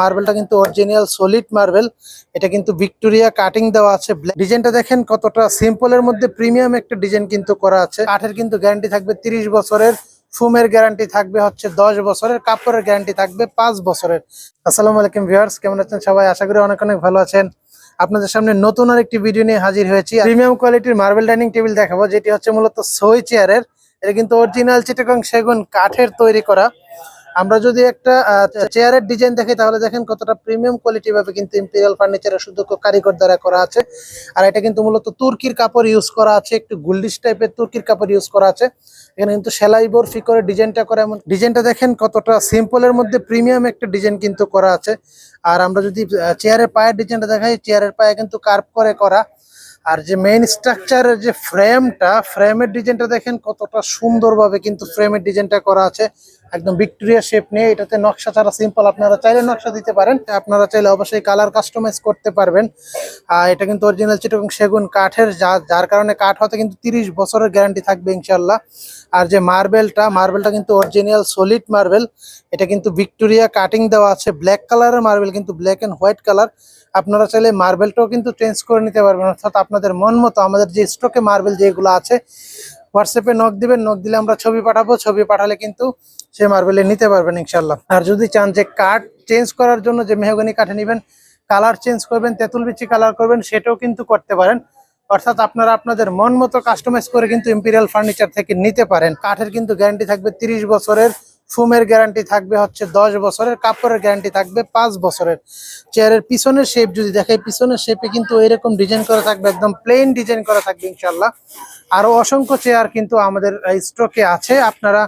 মার্বেলটা কিন্তু original solid marble এটা কিন্তু ভিক্টোরিয়া কাটিং দেওয়া আছে। ডিজাইনটা দেখেন কতটা সিম্পলের মধ্যে প্রিমিয়াম একটা ডিজাইন কিন্তু করা আছে। কাঠের কিন্তু গ্যারান্টি থাকবে তিরিশ বছরের। ফুমের গ্যারান্টি থাকবে হচ্ছে দশ বছরের। কাপড়ের গ্যারান্টি থাকবে পাঁচ বছরের। আসসালামু আলাইকুম ভিউয়ার্স কেমন আছেন সবাই? আশা করি অনেক অনেক ভালো আছেন। আপনাদের সামনে নতুন আর একটি ভিডিও নিয়ে হাজির হয়েছি। প্রিমিয়াম কোয়ালিটির মার্বেল ডাইনিং টেবিল দেখাবো, যেটি হচ্ছে মূলত সই চেয়ারের এটা কিন্তু অরিজিনাল চিটাগং সেগুন কাঠের তৈরি করা। আমরা যদি একটা চেয়ারের ডিজাইন দেখি, তাহলে দেখেন কতটা প্রিমিয়াম কোয়ালিটি ভাবে কিন্তু ইম্পেরিয়াল ফার্নিচারের সুদক্ষ কারিগর দ্বারা করা আছে। আর এটা কিন্তু মূলত তুর্কির কাপড় ইউজ করা আছে, একটু গোল্ডিশ টাইপের তুর্কির কাপড় ইউজ করা আছে। এখানে কিন্তু সেলাই বরফি করে ডিজাইনটা করা এমন ডিজাইনটা দেখেন কতটা সিম্পলের মধ্যে প্রিমিয়াম একটা ডিজাইন কিন্তু করা আছে। আর আমরা যদি চেয়ারের পায়ের ডিজাইনটা দেখাই চেয়ারের পায়ে কিন্তু কার্ভ করে করা। আর যে মেইন স্ট্রাকচারের যে ফ্রেমটা ফ্রেমের ডিজাইনটা দেখেন কতটা সুন্দরভাবে কিন্তু ফ্রেমের ডিজাইনটা করা আছে। একদম ভিক্টোরিয়া শেপ নিয়ে এটাতে নকশা ছাড়া সিম্পল আপনারা চাইলে নকশা দিতে পারেন। আপনারা চাইলে অবশ্যই কালার কাস্টমাইজ করতে পারবেন। আর এটা কিন্তু অরিজিনাল চিটগং সেগুন কাঠের, যা, যার কারণে কাঠ হতে কিন্তু তিরিশ বছরের গ্যারান্টি থাকবে ইনশাল্লাহ আর যে মার্বেলটা মার্বেলটা কিন্তু অরিজিনাল সলিড মার্বেল এটা কিন্তু ভিক্টোরিয়া কাটিং দেওয়া আছে। ব্ল্যাক কালারের মার্বেল কিন্তু ব্ল্যাক অ্যান্ড হোয়াইট কালার আপনারা চাইলে মার্বেলটাও কিন্তু চেঞ্জ করে নিতে পারবেন। অর্থাৎ আপনাদের মন মতো আমাদের যে স্টকে মার্বেল যেগুলো আছে হোয়াটসঅ্যাপে নখ দিবেন নক দিলে আমরা ছবি পাঠাবো, ছবি পাঠালে কিন্তু সেই মার্বেলে নিতে পারবেন ইনশাল্লাহ আর যদি চান যে কাঠ চেঞ্জ করার জন্য যে মেহগনি কাঠে নেবেন কালার চেঞ্জ করবেন, তেঁতুল বিচি কালার করবেন, সেটাও কিন্তু করতে পারেন। অর্থাৎ আপনারা আপনাদের মন মতো কাস্টমাইজ করে কিন্তু ইম্পেরিয়াল ফার্নিচার থেকে নিতে পারেন। কাঠের কিন্তু গ্যারান্টি থাকবে তিরিশ বছরের। ফুমের গ্যারান্টি থাকবে হচ্ছে দশ বছরের, কাপড়ের গ্যারান্টি থাকবে পাঁচ বছরের। চেয়ারের পিছনের শেপ যদি দেখে পিছনের শেপে কিন্তু এরকম ডিজাইন করা থাকবে, একদম প্লেন ডিজাইন করা থাকবে ইনশাল্লাহ আরও অসংখ্য চেয়ার কিন্তু আমাদের স্টকে আছে। আপনারা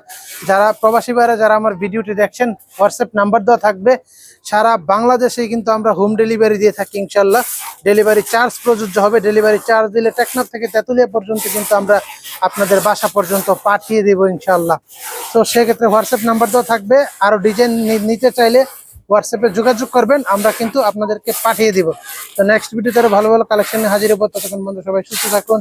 যারা প্রবাসী বাইরে যারা আমার ভিডিওটি দেখছেন হোয়াটসঅ্যাপ নাম্বার দেওয়া থাকবে। সারা বাংলাদেশে কিন্তু আমরা হোম ডেলিভারি দিয়ে থাকি, ইনশাল্লাহ। ডেলিভারি চার্জ প্রযোজ্য হবে। ডেলিভারি চার্জ দিলে টেকনাফ থেকে তেঁতুলিয়া পর্যন্ত কিন্তু আমরা আপনাদের বাসা পর্যন্ত পাঠিয়ে দেব, ইনশাল্লাহ। তো সেক্ষেত্রে হোয়াটসঅ্যাপ নাম্বার দেওয়া থাকবে। আরও ডিজাইন নিতে চাইলে হোয়াটসঅ্যাপে যোগাযোগ করবেন, আমরা কিন্তু আপনাদেরকে পাঠিয়ে দিব। তো নেক্সট ভিডিওতে আরও ভালো ভালো কালেকশন হাজির হব। ততক্ষণ বন্ধু সবাই সুস্থ থাকুন।